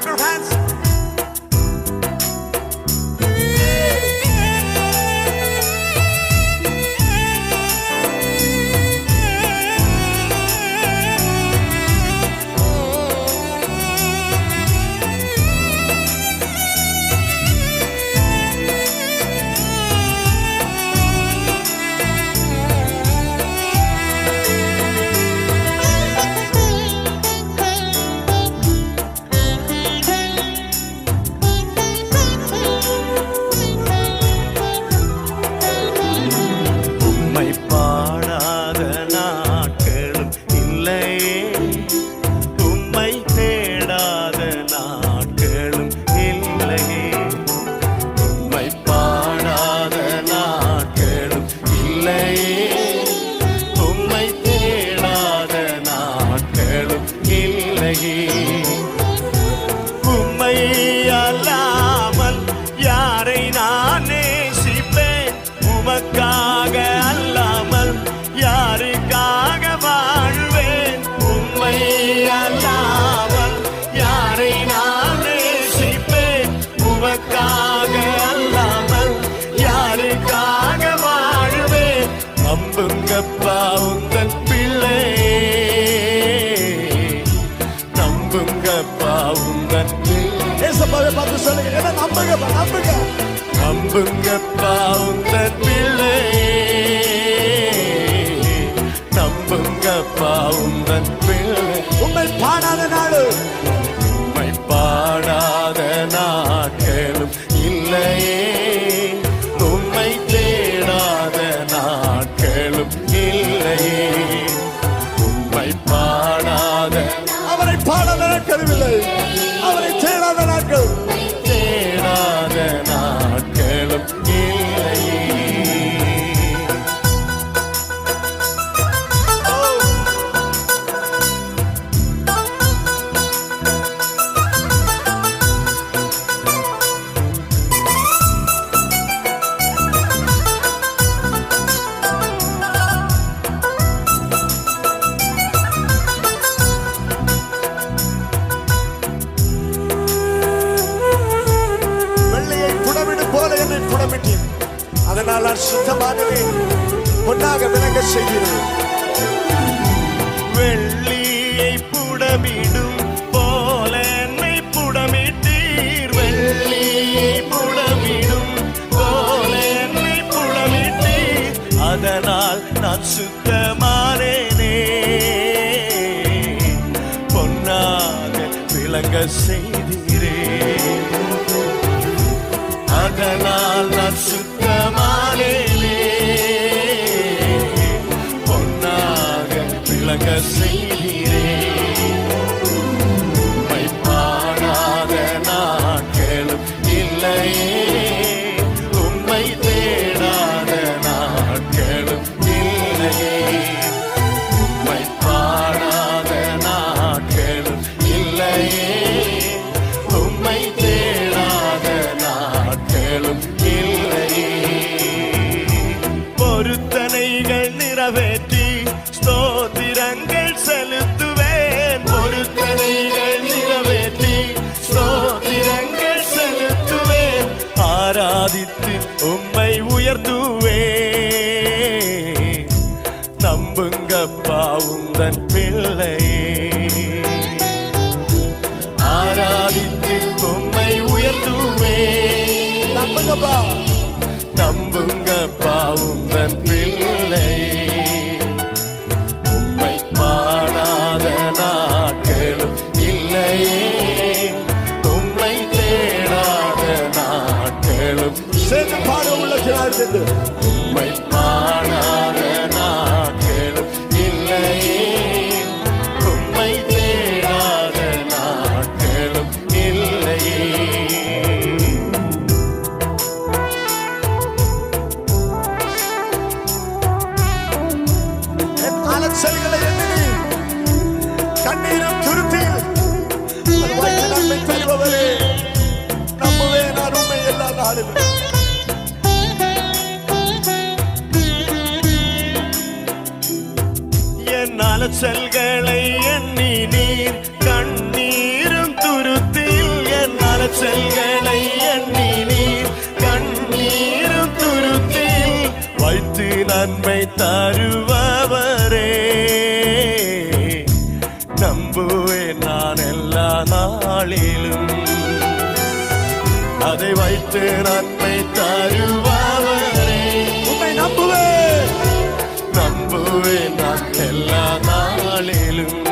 clap your hands. பிள்ளை பார்த்து சொல்லுங்க. என்ன நம்புங்க நம்புங்க. நம்புங்கப்பா உந்தன் பிள்ளையே நம்புங்கப்பா உந்தன் பிள்ளை. உண்மை பாடாத நாடு உம்மை பாடாத நாட்களும் இல்லையே. உம்மை தேடாத நாட்களும் இல்லையே. உம்மை பாடாத அவரை பாடாத நாட்கள் இல்லை. அதனால் நான் சுத்தமாகவே பொன்னாக விளங்க செய்கிறேன். வெள்ளியை புடமிடும் போல என்னை புடமிட்டீர். வெள்ளியை புடமிடும் போல என்னை புடமிட்டீர். அதனால் நான் சுத்தமானேனே. பொன்னாக விளங்க செய்தீரே நம்புங்கப்பா உந்தன் பிள்ளையே ஆராதித்து உம்மை உயர்த்துவேன் நம்புங்கப்பா. நம்புங்கப்பா உந்தன் பிள்ளை. உம்மை பாடாத நாட்களும் இல்லையே. உம்மை தேடாத நாட்களும் சேர்ந்து பாட உள்ள சேர்ந்து அலைச்சல்களை எண்ணி நீர் கண்ணீரும் துருத்தில் என் அலைச்சல்களை எண்ணி நீர் கண்ணீரும் துருத்தில் வைத்து நன்மை தருபவரே. நம்புவேன் நான் எல்லா நாளிலும். அதை வைத்து நன்மை മുഴുവൻ എല്ലാ നാളിലും